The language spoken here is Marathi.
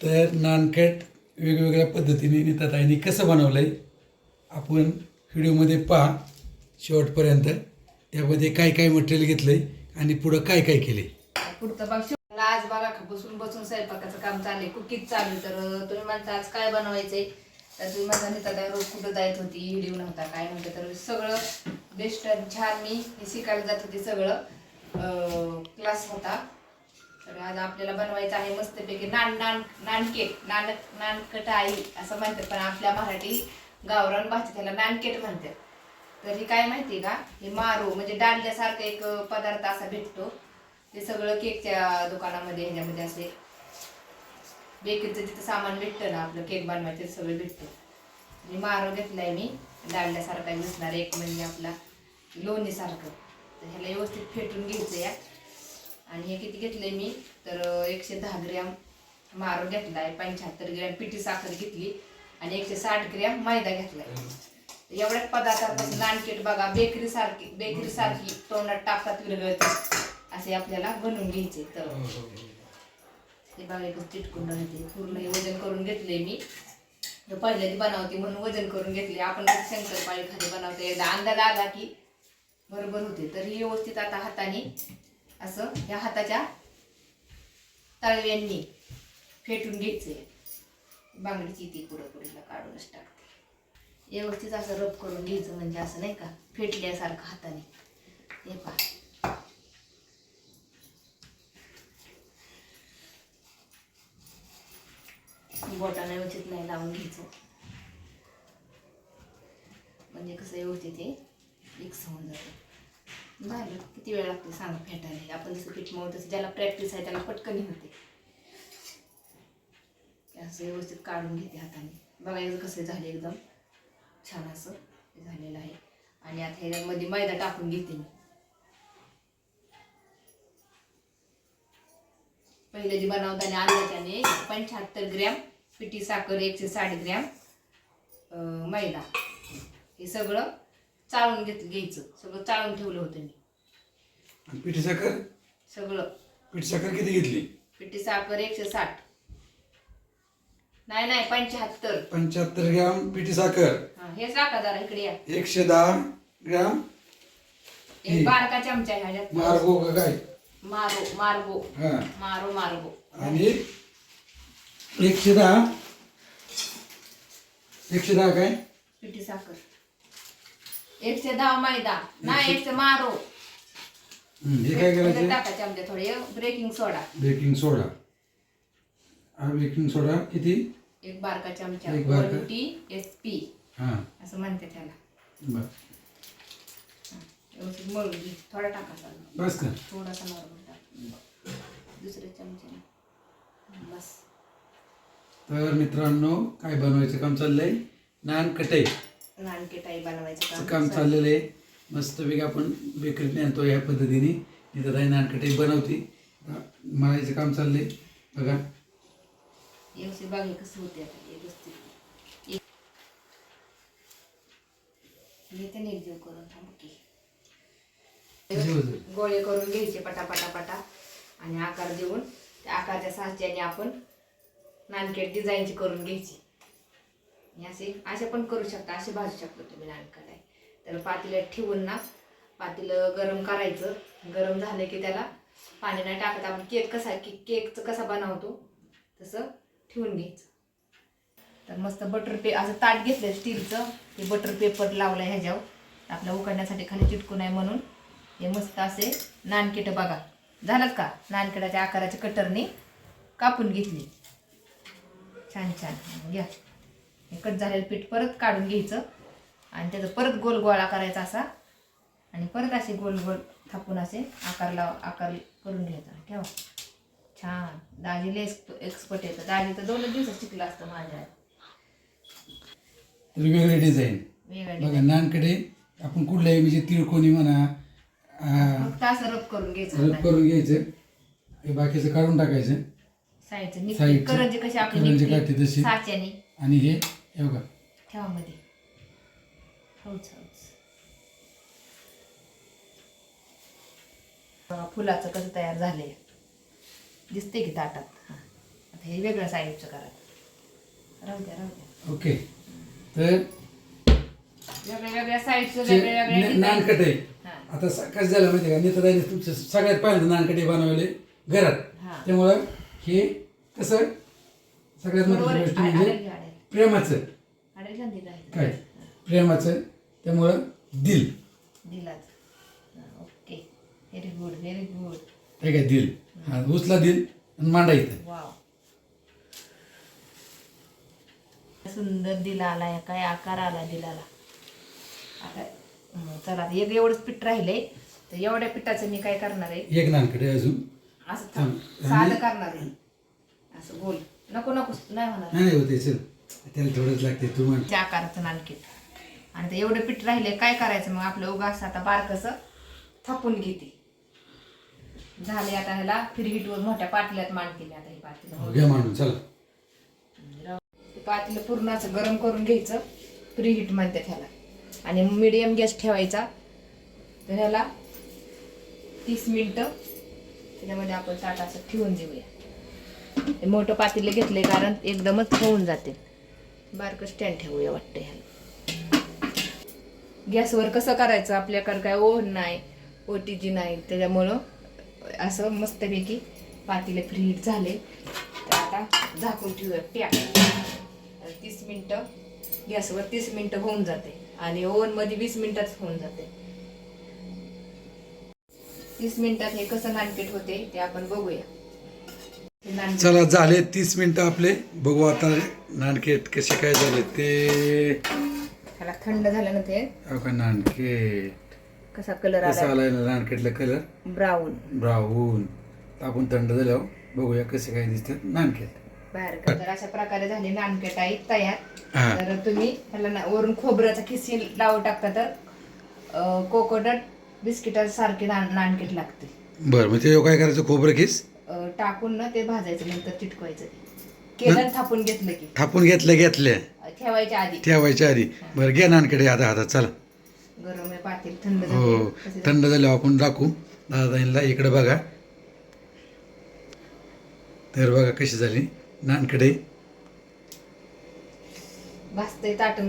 तर नानकट वेगवेगळ्या पद्धतीने नीताताईंनी कसं बनवलं आहे आपण व्हिडिओमध्ये पहा शेवटपर्यंत. त्यामध्ये काय काय मटेरियल घेतलं आहे आणि पुढं काय काय केले पुढचं बघ शिवला आज बघा का बसून बसून स्वयंपाकाचं काम चाललंय कुकीज चालू आहे. तर तुम्ही म्हणता आज काय बनवायचंय? तर तुम्ही म्हणता नाही रोज कुठं जायत होती? व्हिडिओ नव्हता काय नव्हतं? तर सगळं बेस्ट छान मी हे शिकायला जात होती सगळं. क्लास होता. तर आज आपल्याला बनवायचं आहे मस्तपैकी नान नान नानकेट नान नानकटाई असं म्हणतात पण आपल्या मराठी गावरान भाषेत त्याला नानकेट म्हणतात. तर हे काय माहिती का? हे मारो म्हणजे डांडल्यासारखं एक पदार्थ असा भेटतो. ते सगळं केकच्या दुकानामध्ये ह्याच्यामध्ये असे बेकरीचं जिथं सामान भेटतं ना आपलं केक बनवायचं ते सगळं भेटतं. आणि मारो घेतलाय मी. डांडल्यासारखा दिसणार एक म्हणजे आपला लोणीसारखं. तर ह्याला व्यवस्थित फेटून घ्यायचं या. हे किती घेतलंय मी? तर एकशे दहा ग्रॅम मारो घेतलाय पंच्याहत्तर ग्रॅम पिठी साखर घेतली आणि एकशे साठ ग्रॅम मैदा घेतलाय. एवढ्याच पदार्थापासून नानकेट बघा बेकरी सारखी बेकरी सारखी तोंडात टाकतात विरघळत असे आपल्याला बनवून घ्यायचे तर ते बघा एकच चिटकून राहते पूर्ण हे वजन करून घेतले मी. पहिल्यांदा बनवते म्हणून वजन करून घेतले आपण शंकरपाळी खाली बनवते एकदा अंदाज आला की बरोबर होते. तर ही व्यवस्थित आता हाताने असं या हाताच्या तळव्यांनी फेटून घ्यायचंय. बांगडीची ती पुढं काढूनच टाकते. व्यवस्थित असं रब करून घ्यायचं म्हणजे असं नाही का? फेटल्यासारखं हाताने. हे पहा. बोटाने व्यवस्थित नाही लावून घ्यायचं. म्हणजे कसं व्यवस्थित हे मिक्स होऊन जातं. झालं. किती वेळ लागतो सांगा फेटायला? आपण जसं पीठ मळू तसं ज्याला प्रॅक्टिस आहे त्याला पटकन होते. असं व्यवस्थित काढून घेते हाताने. बघायचं कसं झाले एकदम. छान असं हे झालेलं आहे. आणि आता ह्याच्यामध्ये मैदा टाकून घेते मी. पहिले जे बनवताना आणलं त्याने पंच्याहत्तर ग्रॅम पिठी साखर एकशे साठ ग्रॅम मैदा. हे सगळं चाळून घेत घ्यायचं. सगळं चाळून ठेवलं होतं मी. आणि पिठी साखर? सगळं. पिठी साखर किती घेतली? पिठी साखर एकशे साठ. नाही नाही पंच्याहत्तर. पंच्याहत्तर ग्रॅम पिठी साखर. हा हेच टाका जरा इकडे या. एकशे दहा ग्रॅम एक बारका चमचा आहे ह्याच्यात. मार्गो का काय? मारो मार्गो हा. मारो मार्गो आणि एकशे दहा. एकशे दहा काय? पिठी साखर. एकशे दहा मैदा. नाही एकशे मारो. हम्म, हे काय त्याच्यात करायचं? टाका चमचा थोडे ब्रेकिंग सोडा बेकिंग सोडा हा बेकिंग सोडा किती? एक बारका चमचा एक बारका. वन टी एस पी हा. असं म्हणते त्याला. बर. व्यवस्थित मळून घे. थोडा बस का थोडासा नॉर्मल टाक. दुसऱ्या चमच्याने बस. तर मित्रांनो काय बनवायचं काम चाललंय? नान कटाई नानकेटाई बनवायचं काम चाललेलं आहे. मस्तपैकी आपण बेकरीत आणतो ह्या पद्धतीने. तिथं काही नानकटाई बनवते. मळायचं काम चाललंय. बघा. व्यवस्थित बघा कसं होते आता व्यवस्थित. घेते निर्जीव करून थांब की. कशी होते? गोळे करून घ्यायचे पटा पटा. पटा आणि आकार देऊन त्या आकारच्या साह्याने आपण नानकेट डिझाईनची करून घ्यायची. आणि असे असे पण करू शकता असे भाजू शकता तुम्ही नानकटाई तर पातेल्यात ठेवून ना पातेलं गरम करायचं. गरम झालं की त्याला पाणी नाही टाकत आपण. केक कसा की केकचं कसा बनवतो तसं ठेवून घ्यायचं. तर मस्त बटर पे असं ताट घेतलं स्टीलचं ते बटर पेपर लावलं ह्याच्यावर. आपल्या उकडण्यासाठी खाली चिटकू नये म्हणून. हे मस्त असे नानकेटं बघा. झालं का? नानकेटाच्या आकाराचे कटरने कापून घेतली. छान छान. घ्या. कट झालेलं पीठ परत काढून घ्यायचं. आणि त्याचं परत गोल गोळा करायचा असा. आणि परत असे गोल गोल थापून असे आकार लाव आकार करून घ्यायचा. ठेवा. छान. दाजीला एक्सपर्ट येतं दाजी तर दोनच दिवसात शिकलं असतं माझ्या तर वेगळे डिझाईन बघा नानकडे आपण कुठल्याही म्हणजे तिळकोणी म्हणा फक्त असं रब करून घ्यायचं रब. करून घ्यायचं. हे बाकीचं काढून टाकायचं. साईडचं. करंजी कशी आपली करंजी निघते. काढते तशी. साच्याने. आणि हे हे बघा. ठेवा मध्ये हौच बघा, फुलाचं कसं तयार झालंय? दिसते की ताटात? हा. हे वेगळं साईडचं करा. राहू द्या राहू द्या. ओके. तर वेगळ्या वेगळ्या साईडचं जे वेगळ्या वेगळ्या न- नानकट. आहे हा. आता कसं झालं माहिती का? नेतादाईने तुमचं सगळ्यात पहिल्यांदा नानकटे बनवले घरात. त्यामुळं हे कसं? सगळ्यात बरोबर महत्वाची आहे. गोष्ट म्हणजे. प्रेमाचं. काय? प्रेमाचं. त्यामुळं दिल. दिलाच. हा, okay. Very good very good हे काय दिल? हा उचला दिल आणि मांडा इथं. वाव सुंदर दिला आला काय आकार आला दिलाला. आता चला एक एवढंच पीठ राहिलंय. तर एवढ्या पिठाचं मी काय करणार आहे? एक नानकट आहे अजून. असं थांब, साधं करणार आहे. असं गोल. नको नको नाही होणार. नाही होते चल. त्याला थोडंच लागते तू म्हण. त्या आकाराचं नानकीट आणि ते एवढं पीठ राहिले काय करायचं मग? आपलं उगास आता बारकसं थापून घेते. झाले आता ह्याला फिरगिटवर मोठ्या पाटल्यात मांडतील आता ही पातेलं. हो, घ्या मांडून चला. पातेलं पूर्ण असं गरम करून घ्यायचं प्रीहीट म्हणतात ह्याला. आणि मिडियम गॅस ठेवायचा. तर ह्याला तीस मिनटं त्याच्यामध्ये आपण ताट असं ठेवून देऊया. मोठं पातेलं घेतलंय कारण एकदमच होऊन जाते. बारकं स्टँड ठेवूया वाटतं ह्याला. गॅसवर कसं करायचं? आपल्याकडं काय ओव्हन नाही ओ टी जी नाही. त्याच्यामुळं असं मस्तपैकी पातीले फ्रीट झाले. तर आता झाकून ठेवूया प्या तीस मिनटं गॅसवर तीस मिनटं होऊन जाते. आणि ओव्हनमध्ये वीस मिनटात होऊन जाते. तीस मिनटात हे कसं नानकेट होते ते आपण बघूया. चला झाले तीस मिनिटं आपले. बघू आता नानकेट कसे काय झाले ते. ह्याला थंड झाल्यानंतर का नानकेट कसा कलर कसा आला आलाय नानकेटला कलर ब्राऊन ब्राऊन आपण थंड झाल्यावर बघूया कसे काय दिसतात नानकेट बाहेर का? तर अशा प्रकारे झाले नानकेट आहे तयार. हा. तर तुम्ही ह्याला ना- वरून खोबऱ्याचा खिसी लावू टाकता तर कोकोनट बिस्किटासारखे नान नानकेट लागते बरं मग ते काय करायचं? खोबरं खिस टाकून ना ते भाजायचं नंतर चिटकवायचं. केलं थापून घेतलं की. थापून घेतल्या घेतल्या ठेवायच्या आधी. ठेवायच्या आधी. बरं घ्या नानकडे आता हातात चला. गरम आहे पातेल थंड हो झाले थंड झाल्यावर आपण दाखवू दादाईंना इकडे बघा. तर बघा कशी झाली नानकडे. भाजतंय ताटून